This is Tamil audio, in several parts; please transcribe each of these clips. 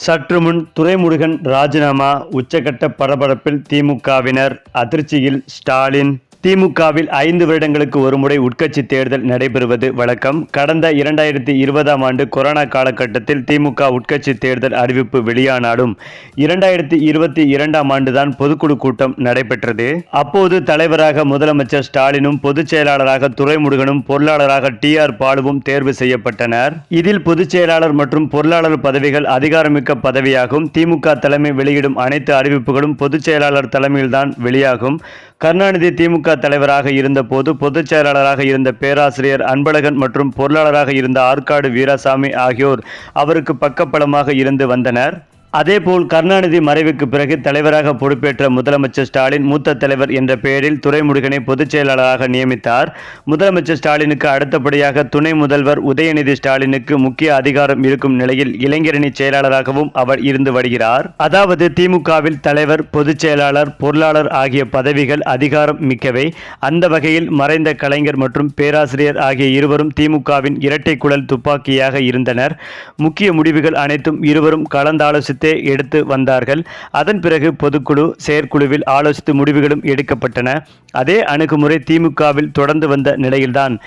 சற்று முன் துரைமுருகன் ராஜினாமா உச்சகட்ட பரபரப்பில் திமுகவினர் அதிர்ச்சியில் ஸ்டாலின் திமுகவில் ஐந்து வருடங்களுக்கு ஒருமுறை உட்கட்சி தேர்தல் நடைபெறுவது வழக்கம். கடந்த இரண்டாயிரத்தி இருபதாம் ஆண்டு கொரோனா காலகட்டத்தில் திமுக உட்கட்சி தேர்தல் அறிவிப்பு வெளியானாலும் இரண்டாயிரத்தி இருபத்தி இரண்டாம் ஆண்டுதான் பொதுக்குழு கூட்டம் நடைபெற்றது. அப்போது தலைவராக முதலமைச்சர் ஸ்டாலினும் பொதுச் செயலாளராக துரைமுருகனும் பொருளாளராக டி ஆர் பாலுவும் தேர்வு செய்யப்பட்டனர். இதில் பொதுச் செயலாளர் மற்றும் பொருளாளர் பதவிகள் அதிகாரமிக்க பதவியாகும். திமுக தலைமை வெளியிடும் அனைத்து அறிவிப்புகளும் பொதுச் செயலாளர் தலைமையில்தான் வெளியாகும். கருணாநிதி திமுக தலைவராக இருந்தபோது பொதுச் செயலாளராக இருந்த பேராசிரியர் அன்பழகன் மற்றும் பொருளாளராக இருந்த ஆற்காடு வீராசாமி ஆகியோர் அவருக்கு பக்கபலமாக இருந்து வந்தனர். அதேபோல் கருணாநிதி மறைவுக்கு பிறகு தலைவராக பொறுப்பேற்ற முதலமைச்சர் ஸ்டாலின் மூத்த தலைவர் என்ற பெயரில் துரைமுருகனை பொதுச் செயலாளராக நியமித்தார். முதலமைச்சர் ஸ்டாலினுக்கு அடுத்தபடியாக துணை முதல்வர் உதயநிதி ஸ்டாலினுக்கு முக்கிய அதிகாரம் இருக்கும் நிலையில் இளைஞரணி செயலாளராகவும் அவர் இருந்து வருகிறார். அதாவது திமுகவில் தலைவர் பொதுச் செயலாளர் பொருளாளர் ஆகிய பதவிகள் அதிகாரம் மிக்கவை. அந்த வகையில் மறைந்த கலைஞர் மற்றும் பேராசிரியர் ஆகிய இருவரும் திமுகவின் இரட்டை குழல் துப்பாக்கியாக இருந்தனர். முக்கிய முடிவுகள் அனைத்தும் இருவரும் கலந்தாலோசித்து எடுத்து வந்தார்கள். அதன் பிறகு பொதுக்குழு செயற்குழுவில் ஆலோசித்து முடிவுகளும் எடுக்கப்பட்டன. அதே அணுகுமுறை திமுகவில் தொடர்ந்து வந்த நிலையில்தான்.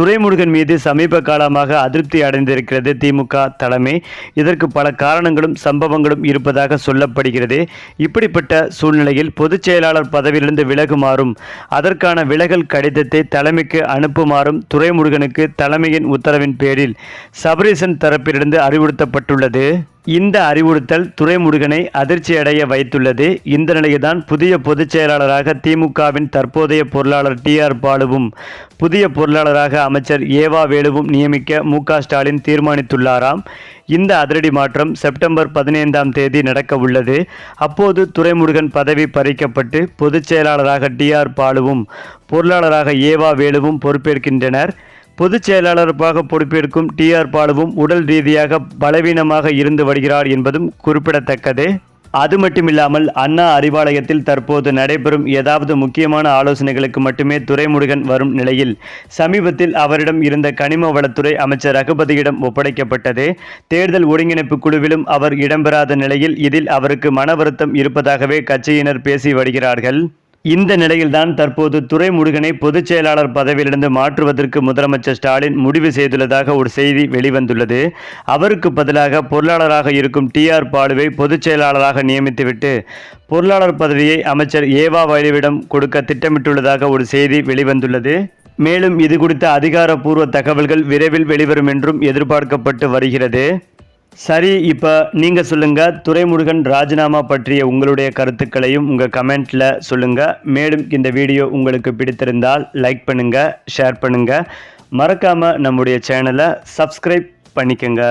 துரைமுருகன் மீது சமீப காலமாக அதிருப்தி அடைந்திருக்கிறது திமுக தலைமை. இதற்கு பல காரணங்களும் சம்பவங்களும் இருப்பதாக சொல்லப்படுகிறது. இப்படிப்பட்ட சூழ்நிலையில் பொதுச் செயலாளர் பதவியிலிருந்து விலகுமாறும் அதற்கான விலகல் கடிதத்தை தலைமைக்கு அனுப்புமாறும் துரைமுருகனுக்கு தலைமையின் உத்தரவின் பேரில் சபரீசன் தரப்பிலிருந்து அறிவுறுத்தப்பட்டுள்ளது. இந்த அறிவுறுத்தல் துரைமுருகனை அதிர்ச்சியடைய வைத்துள்ளது. இந்த நிலையில்தான் புதிய பொதுச் செயலாளராக திமுகவின் தற்போதைய பொருளாளர் டி ஆர் பாலுவும் புதிய பொருளாளராக அமைச்சர் ஏவா வேலுவும் நியமிக்க மு ஸ்டாலின் தீர்மானித்துள்ளாராம். இந்த அதிரடி மாற்றம் செப்டம்பர் பதினைந்தாம் தேதி நடக்க உள்ளது. அப்போது துரைமுருகன் பதவி பறிக்கப்பட்டு பொதுச் செயலாளராக டி ஆர் பாலுவும் பொருளாளராக ஏவா வேலுவும் பொறுப்பேற்கின்றனர். பொதுச் செயலாளராக பொறுப்பேற்கும் டி ஆர் பாலுவும் உடல் ரீதியாக பலவீனமாக இருந்து வருகிறார் என்பதும் குறிப்பிடத்தக்கது. அது மட்டுமில்லாமல் அண்ணா அறிவாலயத்தில் தற்போது நடைபெறும் ஏதாவது முக்கியமான ஆலோசனைகளுக்கு மட்டுமே துரைமுருகன் வரும் நிலையில் சமீபத்தில் அவரிடம் இருந்த கனிம வளத்துறை அமைச்சர் ரகுபதியிடம் ஒப்படைக்கப்பட்டது. தேர்தல் ஒருங்கிணைப்பு குழுவிலும் அவர் இடம்பெறாத நிலையில் இதில் அவருக்கு மன வருத்தம் இருப்பதாகவே கட்சியினர் பேசி வருகிறார்கள். இந்த நிலையில்தான் தற்போது துரைமுருகனை பொதுச் செயலாளர் பதவியிலிருந்து மாற்றுவதற்கு முதலமைச்சர் ஸ்டாலின் முடிவு செய்துள்ளதாக ஒரு செய்தி வெளிவந்துள்ளது. அவருக்கு பதிலாக பொருளாளராக இருக்கும் டி ஆர் பாலுவை பொதுச் செயலாளராக நியமித்துவிட்டு பொருளாளர் பதவியை அமைச்சர் ஏவா வைலுவிடம் கொடுக்க திட்டமிட்டுள்ளதாக ஒரு செய்தி வெளிவந்துள்ளது. மேலும் இது குறித்த அதிகாரப்பூர்வ தகவல்கள் விரைவில் வெளிவரும் என்றும் எதிர்பார்க்கப்பட்டு வருகிறது. சரி இப்போ நீங்கள் சொல்லுங்கள் துரைமுருகன் ராஜினாமா பற்றிய உங்களுடைய கருத்துக்களையும் உங்கள் கமெண்ட்டில் சொல்லுங்கள் மேலும் இந்த வீடியோ உங்களுக்கு பிடித்திருந்தால் லைக் பண்ணுங்கள் ஷேர் பண்ணுங்கள் மறக்காமல் நம்முடைய சேனலை சப்ஸ்கிரைப் பண்ணிக்கங்க.